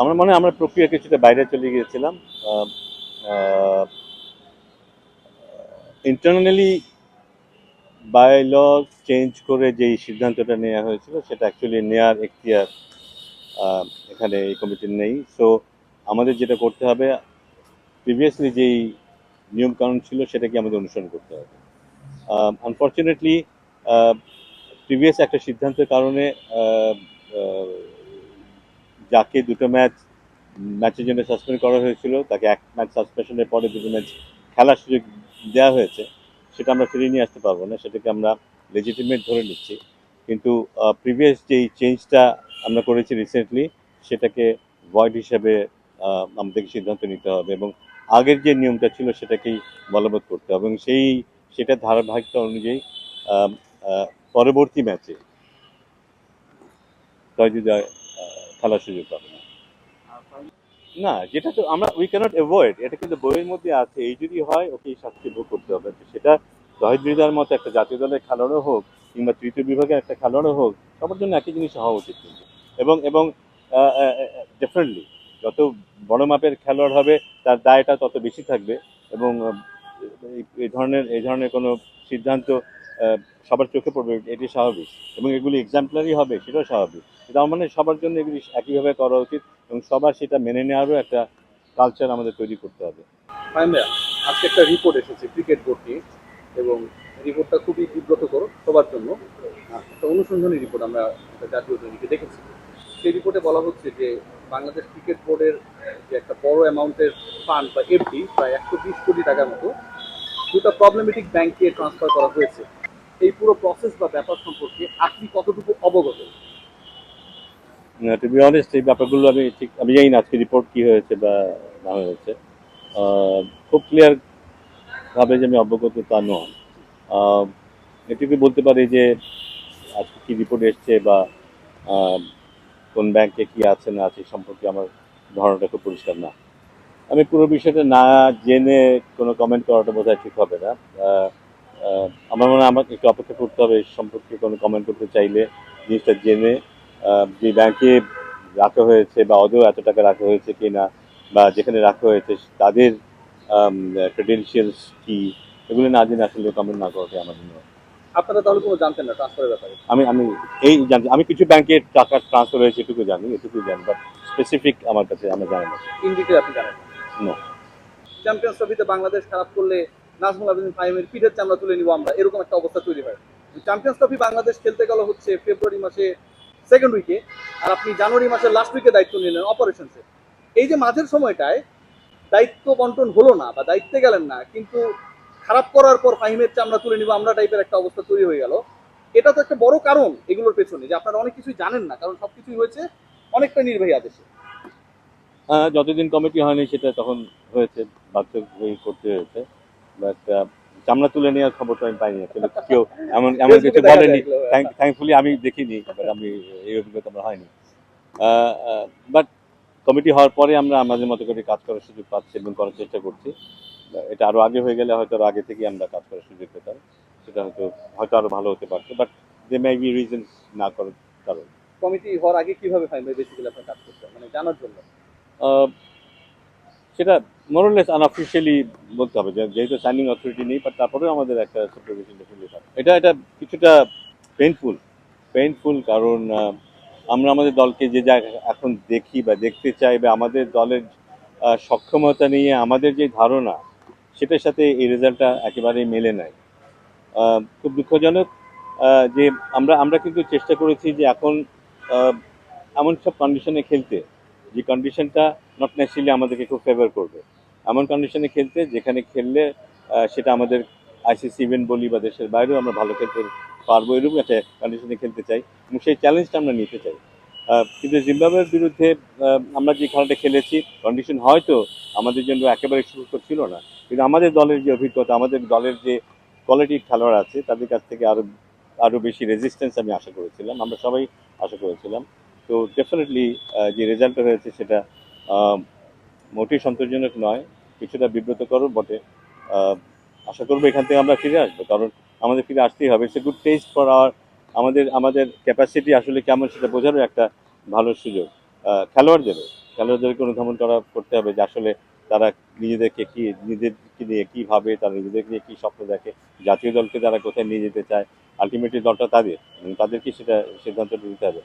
আমার মনে হয় আমরা প্রক্রিয়া কিছুটা বাইরে চলে গিয়েছিলাম। ইন্টারনালি বাই ল চেঞ্জ করে যেই সিদ্ধান্তটা নেওয়া হয়েছিল, সেটা অ্যাকচুয়ালি নেয়ার এখতিয়ার এখানে এই কমিটির নেই। সো আমাদের যেটা করতে হবে প্রিভিয়াসলি যেই নিয়মকানুন ছিল, সেটাকে আমাদের অনুসরণ করতে হবে। আনফর্চুনেটলি প্রিভিয়াস একটা সিদ্ধান্তের কারণে যাকে দুটো ম্যাচ ম্যাচের জন্য সাসপেন্ড করা হয়েছিল, তাকে এক ম্যাচ সাসপেনশনের পরে দুটো ম্যাচ খেলার সুযোগ দেওয়া হয়েছে, সেটা আমরা ফিরিয়ে নিয়ে আসতে পারব না, সেটাকে আমরা লেজিটিমেট ধরে নিচ্ছি। কিন্তু প্রিভিয়াস যেই চেঞ্জটা আমরা করেছি রিসেন্টলি সেটাকে ভয়েড হিসাবে আমাদেরকে সিদ্ধান্ত নিতে হবে এবং আগের যে নিয়মটা ছিল সেটাকেই বলবৎ করতে হবে এবং সেই, সেটা ধারাবাহিকতা অনুযায়ী পরবর্তী ম্যাচে তয়জুদা খেলার সুযোগ পাবে না। না, যেটা তো আমরা উই ক্যানট অ্যাভয়েড এটা কিন্তু বইয়ের মধ্যে আছে। এই যদি হয় ওকে শাস্তি ভোগ করতে হবে। সেটা সেটা তহিদার মতো একটা জাতীয় দলের খেলোয়াড়ও হোক, কিংবা তৃতীয় বিভাগের একটা খেলোয়াড়ও হোক, সবার জন্য একই জিনিস হওয়া উচিত কিন্তু। এবং এবং ডেফিনেটলি যত বড় মাপের খেলোয়াড় হবে, তার দায়টা তত বেশি থাকবে। এবং এই- ধরনের, এই ধরনের কোনো সিদ্ধান্ত সবার চোখে পড়বে, এটি স্বাভাবিক। এবং এগুলি এক্সাম্পলারি হবে, সেটাও স্বাভাবিক। তার মানে সবার জন্য এগুলি একইভাবে করা উচিত এবং সবার সেটা মেনে নেওয়ারও একটা কালচার আমাদের তৈরি করতে হবে। আজকে একটা রিপোর্ট এসেছে ক্রিকেট বোর্ড নিয়ে, এবং রিপোর্টটা খুবই বিব্রতকর সবার জন্য। একটা অনুসন্ধানী রিপোর্ট আমরা একটা জাতীয় দৈনিকে দেখেছি। সেই রিপোর্টে বলা হচ্ছে যে বাংলাদেশ ক্রিকেট বোর্ডের যে একটা বড় অ্যামাউন্টের ফান্ড বা এফডি প্রায় একশো বিশ কোটি টাকার মতো, দুটো প্রবলেমেটিক ব্যাংকে ট্রান্সফার করা হয়েছে। এই পুরো প্রসেস বা ব্যাপার সম্পর্কে আপনি কতটুকু অবগত? টু বি অনেস্ট এই ব্যাপারগুলো আমি ঠিক আমি জানি না আজকে রিপোর্ট কি হয়েছে বা না হয়েছে। খুব ক্লিয়ার ভাবে যে আমি অবগত তা নয়। এটুকু বলতে পারি যে আজকে কি রিপোর্ট এসছে বা কোন ব্যাংকে কি আছে না আছে সম্পর্কে আমার ধারণাটা খুব পরিষ্কার না। আমি পুরো বিষয়টা না জেনে কোনো কমেন্ট করাটা বোধ ঠিক হবে না। আমার মনে হয় আমাকে একটু অপেক্ষা করতে হবে সম্পর্কে কোনো কমেন্ট করতে চাইলে জিনিসটা জেনে যে ব্যাংকে রাখা হয়েছে বা আদৌ এত টাকা রাখা হয়েছে কি না বা যেখানে রাখা হয়েছে তাদের ক্রেডেনশিয়ালস কি? এগুলো না জেনে আসলে কমেন্ট না করাটাই আমার জন্য। আপনারা তাহলে কোনো জানতেন না ট্রান্সফারের ব্যাপারে? আমি আমি এই জানি আমি কিছু ব্যাংকে টাকা ট্রান্সফার হয়েছে এটুকু জানি এটুকু জানি বাট স্পেসিফিক আমার কাছে আমার জানা নেই। ইন ডিটেল আপনি জানেন No. চ্যাম্পিয়ন্স ট্রফিতে বাংলাদেশ খারাপ করলে নাজমুল আবেদিন ফাহিমের পিঠের চামড়া তুলে নিব আমরা এরকম একটা অবস্থা তৈরি হয়। চ্যাম্পিয়ন্স ট্রফি বাংলাদেশ খেলতে গেল হচ্ছে ফেব্রুয়ারি মাসে সেকেন্ড উইকে আর আপনি জানুয়ারি মাসের লাস্ট উইকে দায়িত্ব নিলেন অপারেশনসে এই যে মাঝের সময়টায় দায়িত্ব বন্টন হলো না বা দায়িত্বে গেলেন না, কিন্তু খারাপ করার পর ফাহিমের চামড়া তুলে নিব, আমরা টাইপের একটা অবস্থা তৈরি হয়ে গেল। এটা তো একটা বড় কারণ এগুলোর পেছনে যে আপনারা অনেক কিছুই জানেন না, কারণ সব কিছুই হয়েছে অনেকটা নির্বাহী আদেশে। হ্যাঁ যতদিন কমিটি হয়নি সেটা তখন হয়েছে বাধ্য করতে হয়েছে। বাট চামড়া তুলে নেওয়ার খবরটা আমি পাইনি আসলে। কেউ এমন এমন কিছু বলেনি। থ্যাঙ্কফুলি আমি দেখিনি আমি এই অভিজ্ঞতা আমার হয়নি। বাট কমিটি হওয়ার পরে আমরা আমাদের মতো করে কাজ করার সুযোগ পাচ্ছি এবং করার চেষ্টা করছি। এটা আরও আগে হয়ে গেলে হয়তো আরও আগে থেকেই আমরা কাজ করার সুযোগ পেতাম। সেটা হয়তো হয়তো আরও ভালো হতে পারতো but they may be reason না করার কারণ। কমিটি হওয়ার আগে কীভাবে ফাইন বেসিক্যালি আপনার কাজ করতে মানে জানার জন্য। সেটা মোরলেস আনঅফিসিয়ালি বলতে হবে যেহেতু সাইনিং অথরিটি নেই বাট তারপরেও আমাদের একটা সুপারভিশন ডেফিনেটলি থাকে এটা এটা কিছুটা পেইনফুল পেইনফুল কারণ আমরা আমাদের দলকে যে যা এখন দেখি বা দেখতে চাই বা আমাদের দলের সক্ষমতা নিয়ে আমাদের যে ধারণা, সেটার সাথে এই রেজাল্টটা একেবারেই মেলে নাই। খুব দুঃখজনক যে আমরা আমরা কিন্তু চেষ্টা করেছি যে এখন এমন সব কন্ডিশনে খেলতে, যে কন্ডিশনটা নট নেসেসারিলি আমাদেরকে খুব ফেভার করবে। এমন কন্ডিশনে খেলতে যেখানে খেললে সেটা আমাদের আইসিসি ইভেন্ট বলি বা দেশের বাইরেও আমরা ভালো খেলতে পারব, এরকম একটা কন্ডিশনে খেলতে চাই এবং সেই চ্যালেঞ্জটা আমরা নিতে চাই। কিন্তু জিম্বাবুয়ের বিরুদ্ধে আমরা যে খেলাটা খেলেছি কন্ডিশন হয়তো আমাদের জন্য একেবারে সুস্থ ছিল না। কিন্তু আমাদের দলের যে অভিজ্ঞতা, আমাদের দলের যে কোয়ালিটির খেলোয়াড় আছে, তাদের কাছ থেকে আরও আরও বেশি রেজিস্ট্যান্স আমি আশা করেছিলাম, আমরা সবাই আশা করেছিলাম। তো ডেফিনেটলি যে রেজাল্টটা হয়েছে সেটা মোটেই সন্তোষজনক নয়। কিছুটা বিব্রতকরও বটে। আশা করব এখান থেকে আমরা ফিরে আসব, কারণ আমাদের ফিরে আসতেই হবে। সে গুড টেস্ট ফর আওয়ার আমাদের আমাদের ক্যাপাসিটি আসলে কেমন সেটা বোঝারও একটা ভালো সুযোগ। খেলোয়াড়দেরও খেলোয়াড়দেরকে অনুধাবন করা, করতে হবে যে আসলে তারা নিজেদেরকে কি, নিজেদেরকে নিয়ে কি ভাবে, তারা নিজেদেরকে নিয়ে কি স্বপ্ন দেখে, জাতীয় দলকে তারা কোথায় নিয়ে যেতে চায় আলটিমেটলি দলটা তাদের তাদেরকে সেটা সিদ্ধান্তটা নিতে হবে।